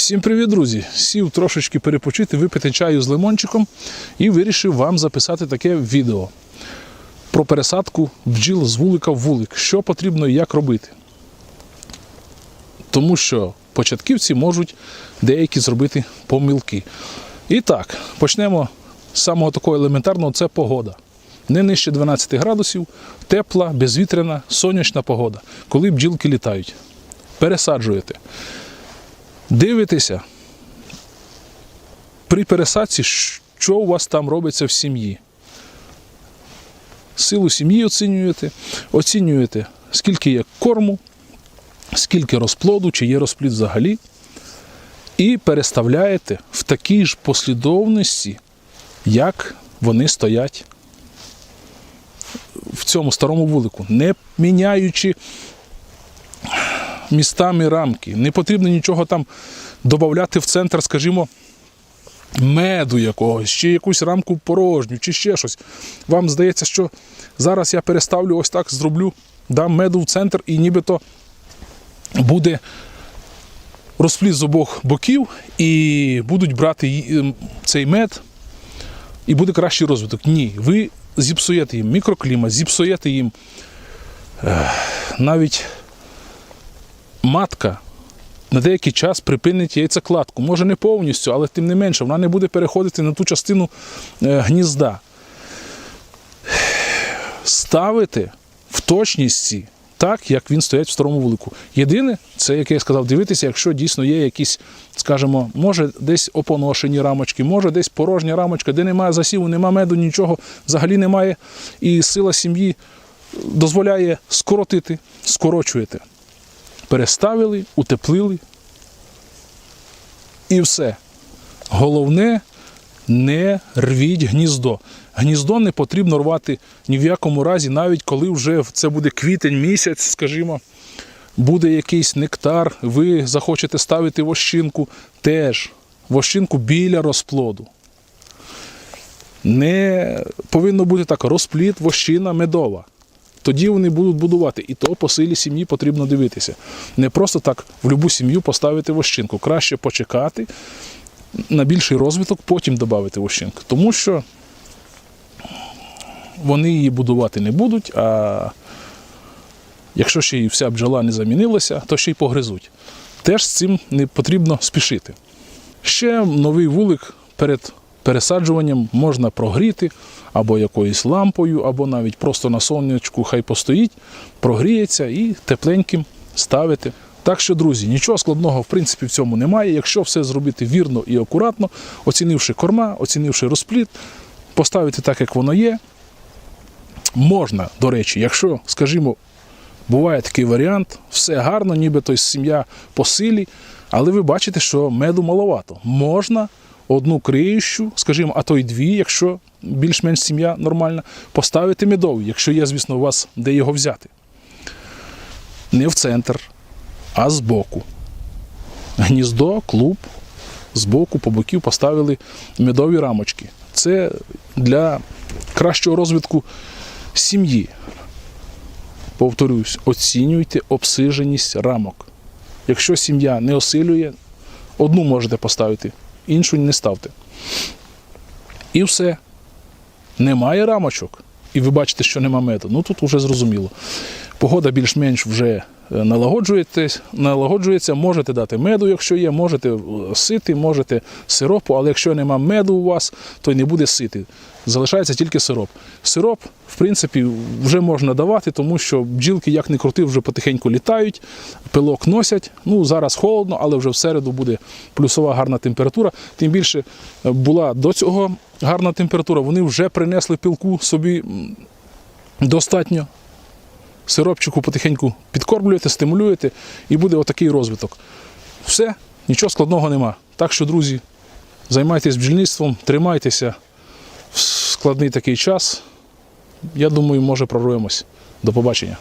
Всім привіт, друзі! Сів трошечки перепочити, випити чаю з лимончиком і вирішив вам записати таке відео про пересадку бджіл з вулика в вулик. Що потрібно і як робити. Тому що початківці можуть деякі зробити помилки. І так, почнемо з самого такого елементарного це погода. Не нижче 12 градусів, тепла, безвітряна, сонячна погода, коли бджілки літають. Пересаджуєте. Дивитеся при пересадці, що у вас там робиться в сім'ї. Силу сім'ї оцінюєте, оцінюєте, скільки є корму, скільки розплоду, чи є розплід взагалі, і переставляєте в такій ж послідовності, як вони стоять в цьому старому вулику, не міняючи містами рамки. Не потрібно нічого там додати в центр, скажімо, меду якогось, чи якусь рамку порожню, чи ще щось. Вам здається, що зараз я переставлю ось так, зроблю, дам меду в центр і нібито буде розпліт з обох боків, і будуть брати ем, цей мед, і буде кращий розвиток. Ні, ви зіпсуєте їм мікроклімат, зіпсуєте їм навіть матка на деякий час припинить яйцекладку. Може не повністю, але тим не менше, вона не буде переходити на ту частину е, гнізда. Ставити в точності так, як він стоять в старому вулику. Єдине, це, як я сказав, дивитися, якщо дійсно є якісь, скажімо, може десь опоношені рамочки, може десь порожня рамочка, де немає засіву, немає меду, нічого взагалі немає. І сила сім'ї дозволяє скоротити, скорочуєте переставили, утеплили. І все. Головне, не рвіть гніздо. Гніздо не потрібно рвати ні в якому разі, навіть коли вже це буде квітень місяць, скажімо, буде якийсь нектар, ви захочете ставити вощинку, теж вощинку біля розплоду. Не повинно бути так розплід, вощина медова. Тоді вони будуть будувати. І то по силі сім'ї потрібно дивитися. Не просто так в будь-яку сім'ю поставити вощинку. Краще почекати на більший розвиток, потім додати вощинку. Тому що вони її будувати не будуть, а якщо ще й вся бджола не замінилася, то ще й погризуть. Теж з цим не потрібно спішити. Ще новий вулик перед пересаджуванням можна прогріти або якоюсь лампою, або навіть просто на сонечку хай постоїть, прогріється і тепленьким ставити. Так що, друзі, нічого складного в принципі в цьому немає. Якщо все зробити вірно і акуратно, оцінивши корма, оцінивши розплід, поставити так, як воно є. Можна, до речі, якщо, скажімо, буває такий варіант, все гарно, ніби той сім'я по силі, але ви бачите, що меду маловато. Можна одну криющу, скажімо, а то й дві, якщо більш-менш сім'я нормальна, поставити медовий, якщо є, звісно, у вас де його взяти. Не в центр, а збоку. Гніздо, клуб, збоку, по боків поставили медові рамочки. Це для кращого розвитку сім'ї. Повторюсь, оцінюйте обсиженість рамок. Якщо сім'я не осилює, одну можете поставити, іншу не ставте. І все. Немає рамочок. І ви бачите, що нема мета. Ну тут вже зрозуміло. Погода більш-менш вже е, налагоджується, можете дати меду, якщо є, можете е, сити, можете сиропу, але якщо нема меду у вас, то не буде сити. Залишається тільки сироп. Сироп, в принципі, вже можна давати, тому що бджілки, як не крути, вже потихеньку літають, пилок носять. Ну, зараз холодно, але вже в середу буде плюсова гарна температура. Тим більше е, була до цього гарна температура, вони вже принесли пилку собі достатньо. Сиропчику потихеньку підкормлюєте, стимулюєте, і буде отакий розвиток. Все, нічого складного нема. Так що, друзі, займайтесь бджільництвом, тримайтеся в складний такий час. Я думаю, може прорвемось. До побачення.